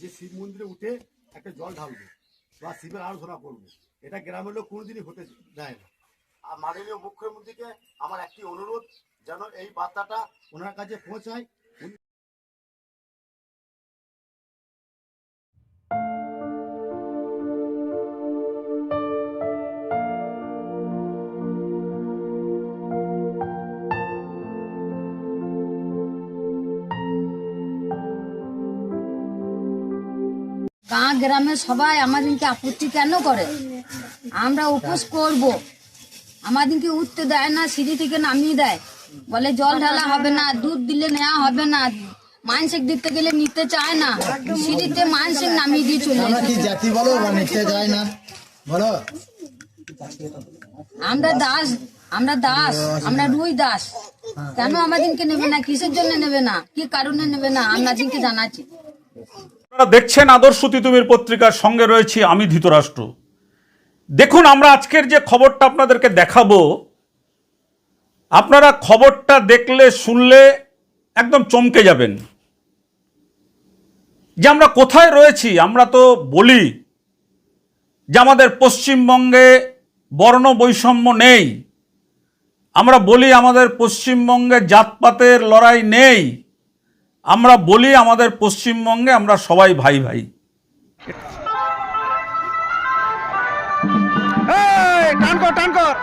যে শিব মন্দিরে উঠে একটা জল ঢালবে বা শিবের আরাধনা করব। এটা গ্রামের লোক কোনোদিনই হতে দেয় না। আর মাননীয় মুখ্যমন্ত্রীকে আমার একটি অনুরোধ, যেন এই বার্তাটা ওনার কাছে পৌঁছায়। গাঁ গ্রামে সবাই আমাদেরকে আপত্তি কেন করে? আমরা উপোস করব। আমাদেরকে উঠতে দেয় না সিঁড়ি থেকে নামিয়ে দেয়। বলে জল ঢালা হবে না দুধ দিলে নেওয়া হবে না। মানসিক দিতে গেলে নিতে চায় না। সিঁড়িতে মানসিক নামিয়ে দিয়ে চলে তোমরা কি এসেছে। জাতি বলো নিতে যায় না? বলো। আমরা দাস আমরা দাস আমরা রুই দাস। কেন আমাদেরকে নেবে না? কিসের জন্য নেবে না? কি কারণে নেবে না? আপনাদেরকে জানাচ্ছি। আপনারা দেখছেন আদর্শ তিতুমির পত্রিকার সঙ্গে রয়েছি আমি ধৃতরাষ্ট্র। দেখুন, আমরা আজকের যে খবরটা আপনাদেরকে দেখাবো, আপনারা খবরটা দেখলে, শুনলে একদম চমকে যাবেন। যে আমরা কোথায় রয়েছি, আমরা তো বলি যে আমাদের পশ্চিমবঙ্গে বর্ণ বৈষম্য নেই। আমরা বলি আমাদের পশ্চিমবঙ্গে জাতপাতের লড়াই নেই। আমরা বলি আমাদের পশ্চিমবঙ্গে আমরা সবাই ভাই ভাই। টান কর।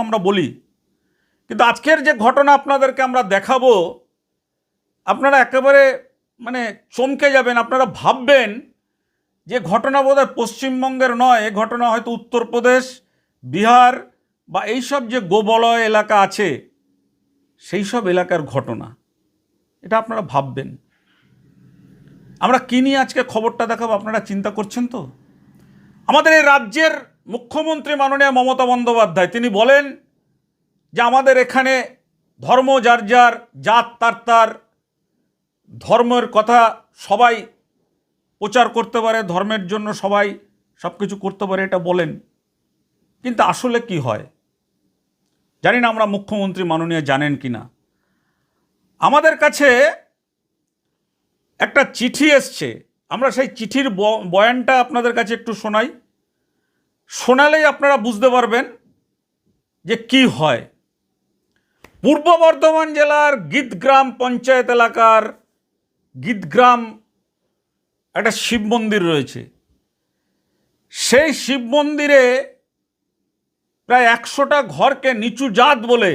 আমরা বলি। কিন্তু আজকের যে ঘটনা আপনাদেরকে আমরা দেখাবো, আপনারা একেবারে মানে চমকে যাবেন, আপনারা ভাববেন যে ঘটনা বোধহয় পশ্চিমবঙ্গের নয়, এ ঘটনা হয়তো উত্তরপ্রদেশ, বিহার বা এইসব যে গোবলয় এলাকা আছে, সেই সব এলাকার ঘটনা। এটা আপনারা ভাববেন। আমরা কী নিয়ে আজকে খবরটা দেখাবো, আপনারা চিন্তা করছেন তো? আমাদের এই রাজ্যের মুখ্যমন্ত্রী মাননীয় মমতা বন্দ্যোপাধ্যায়, তিনি বলেন যে আমাদের এখানে ধর্ম যার যার, জাত তার তার, ধর্মের কথা সবাই প্রচার করতে পারে, ধর্মের জন্য সবাই সব কিছু করতে পারে, এটা বলেন। কিন্তু আসলে কি হয়? জানি না আমরা মুখ্যমন্ত্রী মাননীয় জানেন কি না। আমাদের কাছে একটা চিঠি এসছে। আমরা সেই চিঠির বয়ানটা আপনাদের কাছে একটু শোনাই। শোনালেই আপনারা বুঝতে পারবেন যে কি হয়। পূর্ব বর্ধমান জেলার গীতগ্রাম পঞ্চায়েত এলাকার গীতগ্রাম একটা শিব মন্দির রয়েছে। সেই শিব মন্দিরে প্রায় একশোটা ঘরকে নিচু জাত বলে,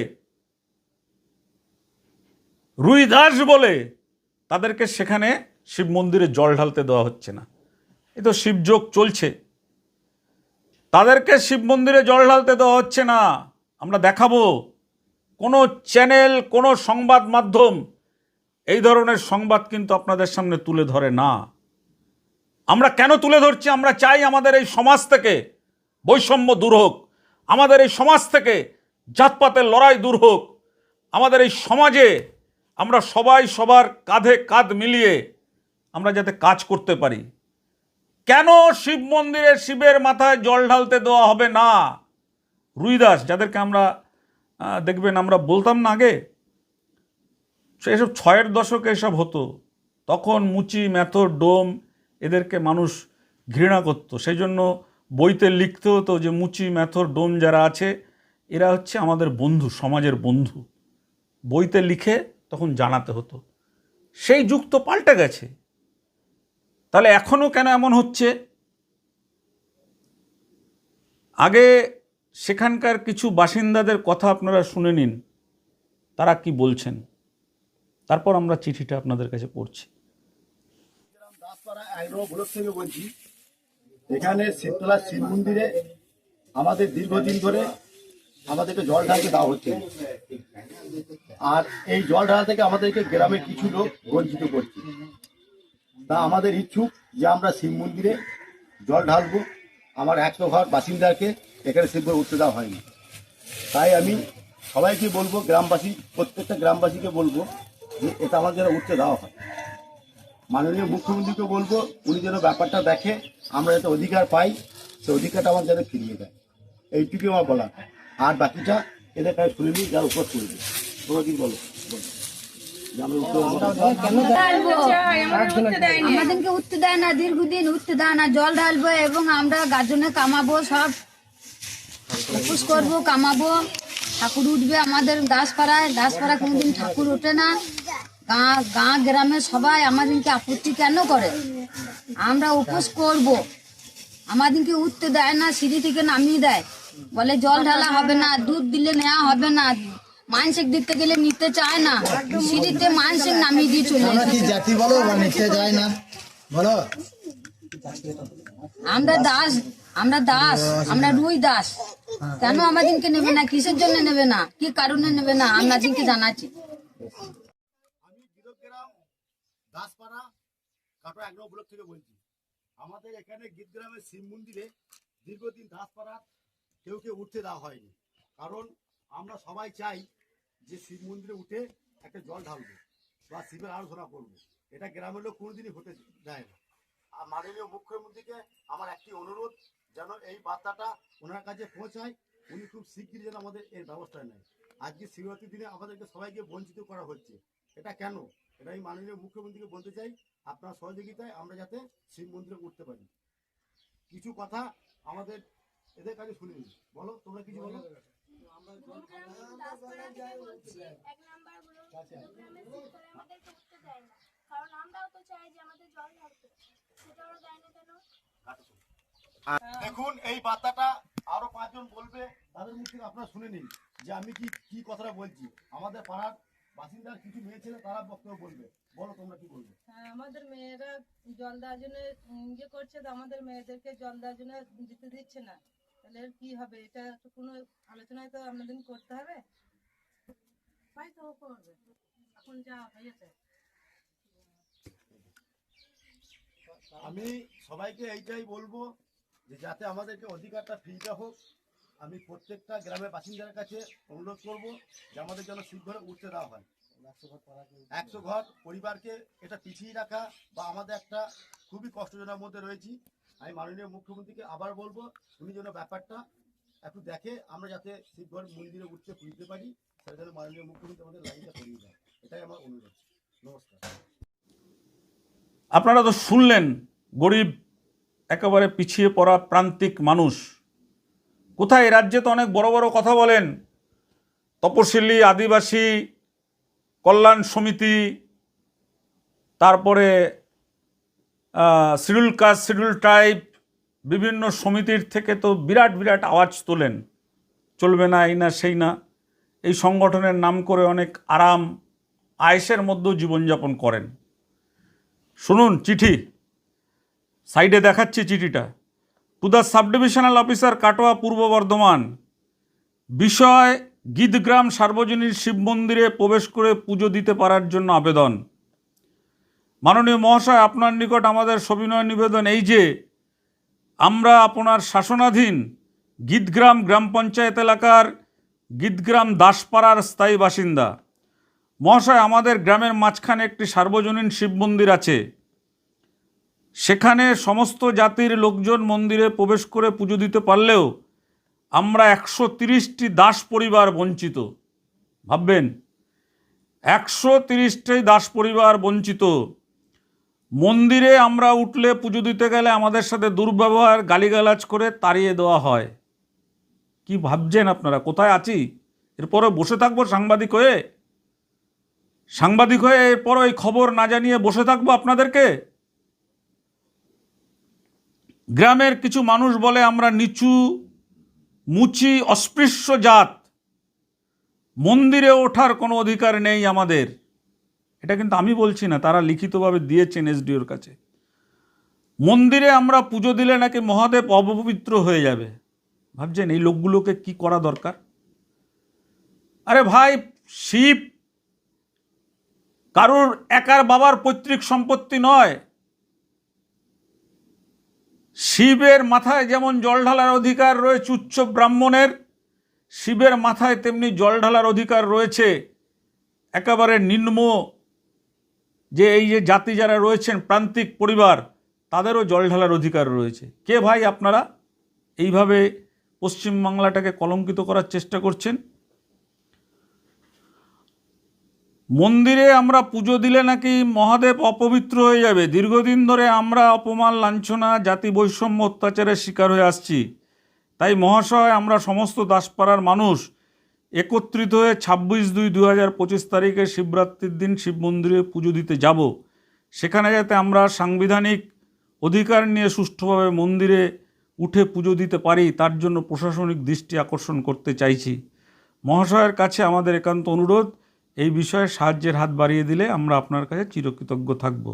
রুই দাস বলে তাদেরকে সেখানে শিব মন্দিরে জল ঢালতে দেওয়া হচ্ছে না। এ তো শিবযোগ চলছে। তাদেরকে শিব মন্দিরে জল ঢালতে দেওয়া হচ্ছে না। আমরা দেখাবো কোনো চ্যানেল, কোনো সংবাদ মাধ্যম এই ধরনের সংবাদ কিন্তু আপনাদের সামনে তুলে ধরে না। আমরা কেন তুলে ধরছি? আমরা চাই আমাদের এই সমাজ থেকে বৈষম্য দূর হোক। আমাদের এই সমাজ থেকে জাতপাতের লড়াই দূর হোক। আমাদের এই সমাজে আমরা সবাই সবার কাঁধে কাঁধ মিলিয়ে আমরা যাতে কাজ করতে পারি। কেন শিব মন্দিরে শিবের মাথায় জল ঢালতে দেওয়া হবে না? রুইদাস, যাদেরকে আমরা দেখবেন আমরা বলতাম না আগে এসব ছয়ের দশকে এসব হতো। তখন মুচি ম্যাথর ডোম এদেরকে মানুষ ঘৃণা করত। সেই জন্য বইতে লিখতে হতো যে মুচি ম্যাথর ডোম যারা আছে, এরা হচ্ছে আমাদের বন্ধু, সমাজের বন্ধু। বইতে লিখে তখন জানাতে হতো। সেই যুগ তো পাল্টে গেছে। তাহলে এখনও কেন এমন হচ্ছে? আগে সেখানকার কিছু বাসিন্দাদের কথা আপনারা শুনে নিন, তারা কি বলছেন? তারপর আমরা চিঠিটা আপনাদের কাছে পড়ছি। থেকে বলছি, এখানে শিবতলা শিব মন্দিরে আমাদের দীর্ঘদিন ধরে আমাদেরকে জল ঢালতে দেওয়া হচ্ছে। আর এই জল ঢালা থেকে আমাদেরকে গ্রামের কিছু লোক বঞ্চিত করছে। তা আমাদের ইচ্ছুক যে আমরা শিব মন্দিরে জল ঢালবো। আমার একশো ঘর বাসিন্দাকে এখানে শিব উঠতে দেওয়া হয়নি। তাই আমি সবাইকে বলব, গ্রামবাসী, প্রত্যেকটা গ্রামবাসীকে বলব যে এটা আমার যেন উঠতে দেওয়া হয়। মাননীয় মুখ্যমন্ত্রীকে বলব, উনি যেন ব্যাপারটা দেখে, আমরা যাতে অধিকার পাই, সে অধিকারটা আমার যেন ফিরিয়ে দেয়। এইটুকুই আমার বলা আর বাকিটা এদের কাছে শুনে নিই যার উপর করবে তোমরা কি বলো? বলো। আমাদেরকে উঠতে দেয় না, দীর্ঘদিন উঠতে দেয় না, জল ঢালবো এবং আমরা গাজনে কামাবো, সব উপোস করব, কামাবো। ঠাকুর উঠবে আমাদের দাসপাড়ায়। দাসপাড়া কোনোদিন ঠাকুর ওঠে না। গাঁ গাঁ গ্রামে সবাই আমাদেরকে আপত্তি কেন করে? আমরা উপোস করব। আমাদেরকে উঠতে দেয় না, সিঁড়ি থেকে নামিয়ে দেয়। বলে জল ঢালা হবে না, দুধ দিলে নেওয়া হবে না। মানসিক দিতে গেলে নিতে চায় না সিঁড়িতে মানসিক নামিয়ে দিয়ে চলে কি জাতি বলো বা নিতে যায় না? বলো। আমরা দাস আমরা দাস আমরা রুই দাস। কেন আমাদেরকে নেবে না? কিসের জন্য নেবে না? কি কারণে নেবে না? আপনাদেরকে জানাচ্ছি। দাসপাড়া কাটো নম্বর ব্লক থেকে বলছি। আমাদের এখানে গীতগ্রামের শিব মন্দিরে দীর্ঘদিন দাসপাড়া কেউ কেউ উঠতে দেওয়া হয়নি। কারণ আমরা সবাই চাই যে শিব মন্দিরে উঠে একটা জল ঢালবো বা শিবের আরাধনা করব। এটা গ্রামের লোক কোনোদিনই হতে দেয় না। আর মাননীয় মুখ্যমন্ত্রীকে আমার একটি অনুরোধ, যেন এই বার্তাটা ওনার কাছে পৌঁছায়। উনি খুব শিগগিরই যেন আমাদের এর ব্যবস্থা নেয়। আজকে শিবরাত্রির দিনে আমাদেরকে সবাইকে বঞ্চিত করা হচ্ছে। এটা কেন? এটা আমি মাননীয় মুখ্যমন্ত্রীকে বলতে চাই, আপনার সহযোগিতায় আমরা যাতে শিব মন্দিরে উঠতে পারি। কিছু কথা আমাদের এদের কাছে শুনে নিই বলো, তোমরা কিছু বলো? দেখুন, এই বার্তাটা আরও পাঁচজন বলবে। তাদের মুখ থেকে আপনারা শুনে নিন যে আমি কি কি কথাটা বলছি। আমাদের পাড়ার বাসিন্দার কিছু মেয়ে ছেলে, তারা বক্তব্য বলবে। বলো তোমরা কি বলবে? হ্যাঁ আমাদের মেয়েরা জল দেওয়ার জন্য ইয়ে করছে আমাদের মেয়েদেরকে জল দেওয়ার জন্য দিতে দিচ্ছে না। তাহলে কি হবে? এটা তো কোনো আলোচনায় তো আমাদের করতে হবে। তাই তো করবে। এখন যা হয়েছে। আমি সবাইকে এইটাই বলব যে যাতে আমাদেরকে অধিকারটা ফিরতে হোক, আমি প্রত্যেকটা গ্রামের বাসিন্দার কাছে অনুরোধ করব যে আমাদের যেন শিব ঘরে উঠতে দেওয়া হয়। একশো ঘর পরিবারকে এটা পিছিয়ে রাখা বা আমাদের একটা খুবই কষ্টজনক মধ্যে রয়েছি। আমি মাননীয় মুখ্যমন্ত্রীকে আবার বলব, উনি যেন ব্যাপারটা একটু দেখে, আমরা যাতে শিবঘর মন্দিরে উঠতে পুজতে পারি সেটা যেন মাননীয় মুখ্যমন্ত্রী আমাদের লাইনটা করিয়ে দেয়। এটাই আমার অনুরোধ। নমস্কার। আপনারা তো শুনলেন, গরিব, একেবারে পিছিয়ে পড়া প্রান্তিক মানুষ। কোথায় রাজ্যে তো অনেক বড় বড় কথা বলেন? তপশিলি, আদিবাসী, কল্যাণ সমিতি, তারপরে শিডিউল কাস্ট, শিডিউল ট্রাইব, বিভিন্ন সমিতির থেকে তো বিরাট বিরাট আওয়াজ তোলেন। চলবে না, এই না, সেই না। এই সংগঠনের নাম করে অনেক আরাম, আয়েসের মধ্যেও জীবনযাপন করেন। শুনুন চিঠি। সাইডে দেখাচ্ছি চিঠিটা। To the sub divisional officer Katwa Purba Bardhaman বিষয় গীতগ্রাম সার্বজনীন শিব মন্দিরে প্রবেশ করে পুজো দিতে পারার জন্য আবেদন। মাননীয় মহাশয়, আপনার নিকট আমাদের সবিনয় নিবেদন এই যে, আমরা আপনার শাসনাধীন গীতগ্রাম গ্রাম পঞ্চায়েত এলাকার গীতগ্রাম দাসপাড়ার স্থায়ী বাসিন্দা। মহাশয়, আমাদের গ্রামের মাঝখানে একটি সার্বজনীন শিব মন্দির আছে। সেখানে সমস্ত জাতির লোকজন মন্দিরে প্রবেশ করে পুজো দিতে পারলেও আমরা একশো তিরিশটি দাস পরিবার বঞ্চিত। ভাববেন, একশো তিরিশটি দাস পরিবার বঞ্চিত। মন্দিরে আমরা উঠলে পুজো দিতে গেলে আমাদের সাথে দুর্ব্যবহার গালিগালাজ করে তাড়িয়ে দেওয়া হয়। কি ভাবছেন আপনারা? কোথায় আছি? এরপরে বসে থাকব সাংবাদিক হয়ে? সাংবাদিক হয়ে এরপর এই খবর না জানিয়ে বসে থাকব আপনাদেরকে? গ্রামের কিছু মানুষ বলে আমরা নিচু, মুচি, অস্পৃশ্য জাত। মন্দিরে ওঠার কোনো অধিকার নেই আমাদের। এটা কিন্তু আমি বলছি না, তারা লিখিতভাবে দিয়েছেন এসডিওর কাছে। মন্দিরে আমরা পুজো দিলে নাকি মহাদেব অপবিত্র হয়ে যাবে। ভাবছেন এই লোকগুলোকে কি করা দরকার? আরে ভাই, শিব কারোর একার বাবার পৈতৃক সম্পত্তি নয়। শিবের মাথায় যেমন জল ঢালার অধিকার রয়েছে উচ্চ ব্রাহ্মণের, শিবের মাথায় তেমনি জল ঢালার অধিকার রয়েছে। একেবারে নিম্ন যে এই যে জাতি যারা রয়েছেন, প্রান্তিক পরিবার, তাদেরও জল ঢালার অধিকার রয়েছে। কে ভাই আপনারা? এইভাবে পশ্চিমবাংলাটাকে কলঙ্কিত করার চেষ্টা করছেন? মন্দিরে আমরা পুজো দিলে নাকি মহাদেব অপবিত্র হয়ে যাবে। দীর্ঘদিন ধরে আমরা অপমান, লাঞ্ছনা, জাতি বৈষম্য, অত্যাচারের শিকার হয়ে আসছি। তাই মহাশয়, আমরা সমস্ত দাসপাড়ার মানুষ একত্রিত হয়ে ছাব্বিশ দুই দু হাজার পঁচিশ তারিখে শিবরাত্রির দিন শিব মন্দিরে পুজো দিতে যাব। সেখানে যাতে আমরা সাংবিধানিক অধিকার নিয়ে সুষ্ঠুভাবে মন্দিরে উঠে পুজো দিতে পারি, তার জন্য প্রশাসনিক দৃষ্টি আকর্ষণ করতে চাইছি। মহাশয়ের কাছে আমাদের একান্ত অনুরোধ, এই বিষয়ে সাহায্যের হাত বাড়িয়ে দিলে আমরা আপনার কাছে চিরকৃতজ্ঞ থাকব।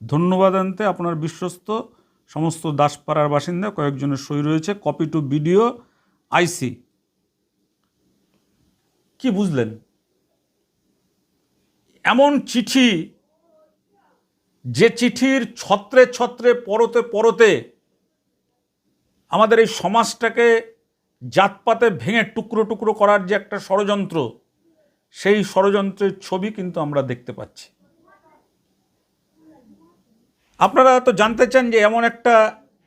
ধন্যবাদ আনতে আপনার বিশ্বস্ত সমস্ত দাসপাড়ার বাসিন্দা, কয়েকজনের সই রয়েছে। কপি টু ভিডিও আইসি কি বুঝলেন? এমন চিঠি, যে চিঠির ছত্রে ছত্রে, পরতে পরতে আমাদের এই সমাজটাকে জাতপাতে ভেঙে টুকরো টুকরো করার যে একটা ষড়যন্ত্র, সেই ষড়যন্ত্রের ছবি কিন্তু আমরা দেখতে পাচ্ছি। আপনারা তো জানতে চান যে এমন একটা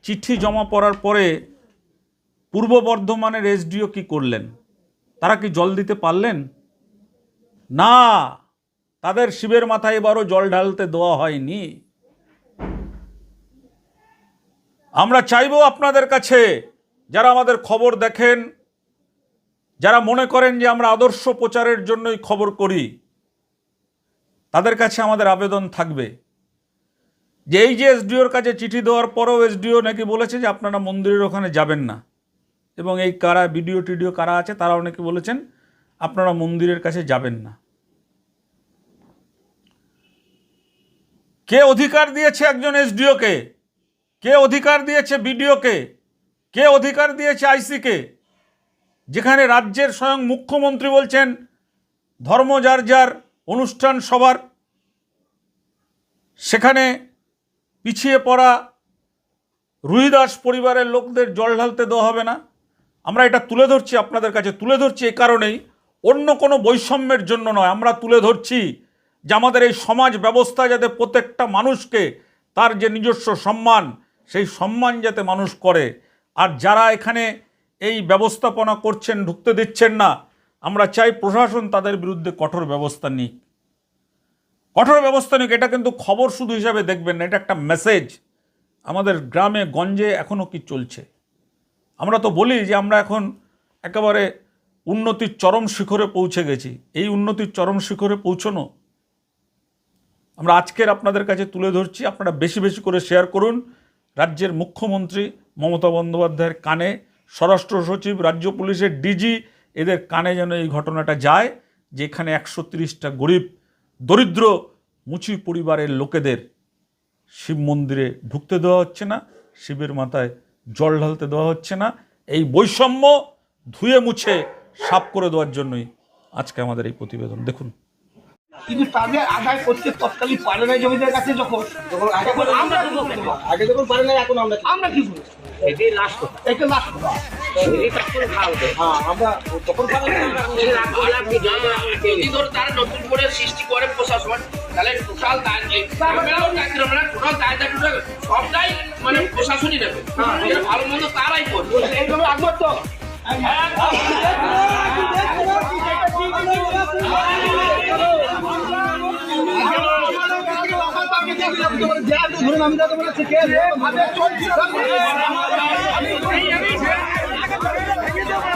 চিঠি জমা পড়ার পরে পূর্ব বর্ধমানের এসডিও কি করলেন? তারা কি জল দিতে পারলেন? না, তাদের শিবের মাথায় এবারও জল ঢালতে দেওয়া হয়নি। আমরা চাইব আপনাদের কাছে, যারা আমাদের খবর দেখেন, যারা মনে করেন যে আমরা আদর্শ প্রচারের জন্যই খবর করি, তাদের কাছে আমাদের আবেদন থাকবে। যে এই যে এসডিওর কাছে চিঠি দেওয়ার পরেও এসডিও নাকি বলেছে যে আপনারা মন্দিরের ওখানে যাবেন না। এবং এই কারা ভিডিও টিডিও কারা আছে, তারা অনেকে বলেছেন, আপনারা মন্দিরের কাছে যাবেন না। কে অধিকার দিয়েছে একজন এসডিওকে কে? অধিকার দিয়েছে বিডিওকে কে? অধিকার দিয়েছে আইসিকে যেখানে রাজ্যের স্বয়ং মুখ্যমন্ত্রী বলছেন, ধর্ম যার যার, অনুষ্ঠান সবার। সেখানে পিছিয়ে পড়া রুহিদাস পরিবারের লোকদের জল ঢালতে দেওয়া হবে না। আমরা এটা তুলে ধরছি আপনাদের কাছে, তুলে ধরছি এই কারণেই। অন্য কোনো বৈষম্যের জন্য নয়, আমরা তুলে ধরছি যে আমাদের এই সমাজ ব্যবস্থা যাতে প্রত্যেকটা মানুষকে তার যে নিজস্ব সম্মান, সেই সম্মান যাতে মানুষ করে। আর যারা এখানে এই ব্যবস্থাপনা করছেন, ঢুকতে দিচ্ছেন না, আমরা চাই প্রশাসন তাদের বিরুদ্ধে কঠোর ব্যবস্থা নিক। কঠোর ব্যবস্থা নিক, এটা কিন্তু খবর শুধু হিসাবে দেখবেন না, এটা একটা মেসেজ আমাদের গ্রামে, গঞ্জে এখনও কি চলছে? আমরা তো বলি যে আমরা এখন একেবারে উন্নতির চরম শিখরে পৌঁছে গেছি। এই উন্নতির চরম শিখরে পৌঁছনো আমরা আজকের আপনাদের কাছে তুলে ধরছি। আপনারা বেশি বেশি করে শেয়ার করুন। রাজ্যের মুখ্যমন্ত্রী মমতা বন্দ্যোপাধ্যায়ের কানে, স্বরাষ্ট্র সচিব, রাজ্য পুলিশের ডিজি এদের কানে যেন এই ঘটনাটা যায়, যেখানে একশো তিরিশটা গরিব, দরিদ্র, মুচি পরিবারের লোকেদের শিব মন্দিরে ঢুকতে দেওয়া হচ্ছে না। শিবের মাথায় জল ঢালতে দেওয়া হচ্ছে না। এই বৈষম্য ধুয়ে মুছে সাফ করে দেওয়ার জন্যই আজকে আমাদের এই প্রতিবেদন। দেখুন। কিন্তু তাদের আদায় করতে তৎকালীন পারে না জমিদের কাছে যখন আমরা? আগে যখন পারে না এখন আমরা আমরা কি করি এটাই লাস্ট কথা এটা লাস্ট কথা হ্যাঁ যদি ধরো তারা নতুন করে সৃষ্টি করে প্রশাসন তাহলে টোটাল টোটাল দায়িত্ব সবটাই মানে প্রশাসনই নেবে ভালো মন্দ তারাই করবে এইভাবে একবার তো ধরুন আমি ভেঙে দেবো